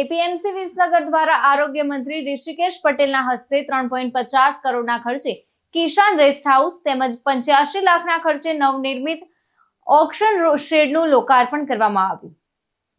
APMC Visnagar દ્વારા આરોગ્ય મંત્રી ઋષિકેશ પટેલના હસ્તે ત્રણ પોઈન્ટ પચાસ કરોડના ખર્ચે કિસાન રેસ્ટ હાઉસ તેમજ પંચ્યાસી લાખના ખર્ચે નવનિર્મિત ઓક્શન શેડનું લોકાર્પણ કરવામાં આવ્યું.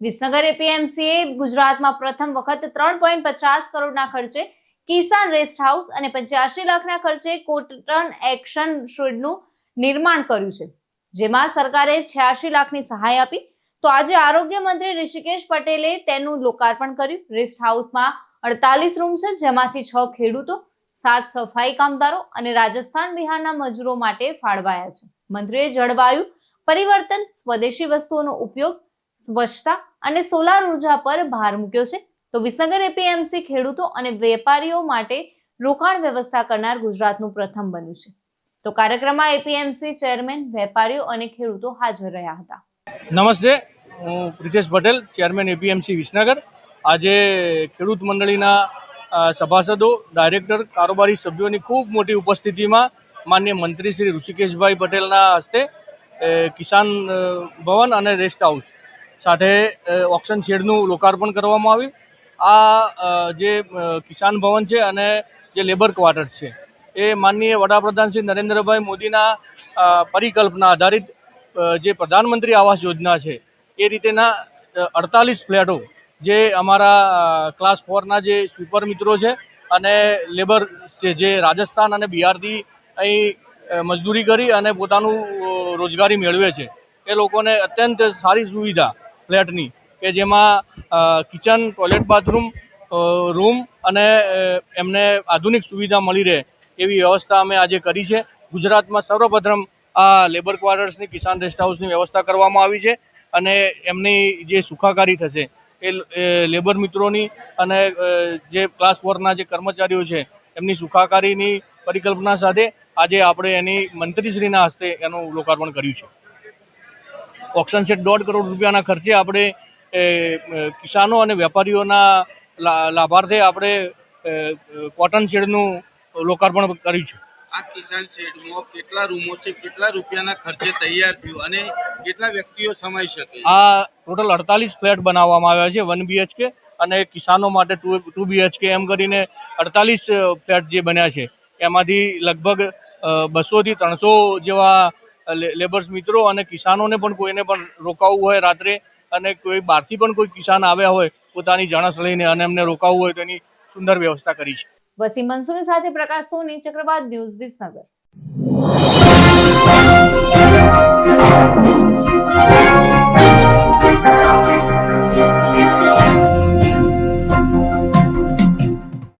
વિસનગર એપીએમસીએ ગુજરાતમાં પ્રથમ વખત ત્રણ પોઈન્ટ પચાસ કરોડના ખર્ચે કિસાન રેસ્ટ હાઉસ અને પંચ્યાસી લાખના ખર્ચે કોટન એક્શન શેડનું નિર્માણ કર્યું છે, જેમાં સરકારે છ્યાસી લાખની સહાય આપી તો આજે આરોગ્ય મંત્રી ઋષિકેશ પટેલે તેનું લોકાર્પણ કર્યું. રેસ્ટ હાઉસમાં અડતાલીસ રૂમ છે, જેમાંથી છ ખેડૂતો, સાત સફાઈ કામદારો અને રાજસ્થાન બિહારના મજૂરો માટે ફાળવાયા છે. મંત્રીએ જળવાયુ, પરિવર્તન, સ્વદેશી વસ્તુઓનો ઉપયોગ, સ્વચ્છતા અને સોલાર ઊર્જા પર ભાર મૂક્યો છે. તો વિસનગર એપીએમસી ખેડૂતો અને વેપારીઓ માટે રોકાણ વ્યવસ્થા કરનાર ગુજરાતનું પ્રથમ બન્યું છે. તો કાર્યક્રમમાં એપીએમસી ચેરમેન વેપારીઓ અને ખેડૂતો હાજર રહ્યા હતા. નમસ્તે, હું પ્રિતેશ પટેલ, ચેરમેન એપીએમસી વિસનગર. આજે ખેડૂત મંડળીના સભાસદો, ડાયરેક્ટર, કારોબારી સભ્યોની ખૂબ મોટી ઉપસ્થિતિમાં માન્ય મંત્રી શ્રી ઋષિકેશભાઈ પટેલના હસ્તે કિસાન ભવન અને રેસ્ટ હાઉસ સાથે ઓક્શન શેડનું લોકાર્પણ કરવામાં આવ્યું. આ જે કિસાન ભવન છે અને જે લેબર ક્વાર્ટર છે, એ માનનીય વડાપ્રધાન શ્રી નરેન્દ્રભાઈ મોદીના પરિકલ્પના આધારિત જે પ્રધાનમંત્રી આવાસ યોજના છે, એ રીતેના અડતાલીસ ફ્લેટો જે અમારા ક્લાસ ફોરના જે સ્વીપર મિત્રો છે અને લેબર જે રાજસ્થાન અને બિહારથી અહીં મજદૂરી કરી અને પોતાનું રોજગારી મેળવે છે. એ લોકોને અત્યંત સારી સુવિધા ફ્લેટની કે જેમાં કિચન ટોયલેટ બાથરૂમ રૂમ અને એમને આધુનિક સુવિધા મળી રહે એવી વ્યવસ્થા અમે આજે કરી છે. ગુજરાતમાં સર્વપ્રથમ આ લેબર ક્વાર્ટર્સની કિસાન રેસ્ટ હાઉસની વ્યવસ્થા કરવામાં આવી છે અને એમની જે સુખાકારી થશે એ લેબર મિત્રોની અને જે ક્લાસ ફોરના જે કર્મચારીઓ છે એમની સુખાકારીની પરિકલ્પના સાથે આજે આપણે એની મંત્રીશ્રીના હસ્તે એનું લોકાર્પણ કર્યું છે. ઓક્શન સેટ દોઢ કરોડ રૂપિયાના ખર્ચે આપણે કિસાનો અને વેપારીઓના લાભાર્થે આપણે કોટન શેડનું લોકાર્પણ કર્યું છે. આ કિસાન શેડમાં, કેટલા રૂમો છે કેટલા રૂપિયાના ખર્ચે તૈયાર થયું અને કેટલા વ્યક્તિઓ સમાઈ શકે? આ ટોટલ અડતાલીસ ફ્લેટ બનાવવામાં આવ્યા છે, વન બીએચકે અને કિસાનો માટે ટુ ટુ બીએચકે એમ કરીને અડતાલીસ ફ્લેટ જે બન્યા છે. એમાંથી લગભગ બસોથી ત્રણસો જેવા લેબર્સ મિત્રો અને કિસાનોને પણ કોઈને પણ રોકાવવું હોય રાત્રે અને કોઈ બહારથી પણ કોઈ કિસાન આવ્યા હોય, પોતાની જણસ લઈને અને એમને રોકાવવું હોય તો એની સુંદર વ્યવસ્થા કરી છે. વસીમ મંસૂરી સાથે પ્રકાશ સોની ચક્રવાત ન્યૂઝ વિસનગર.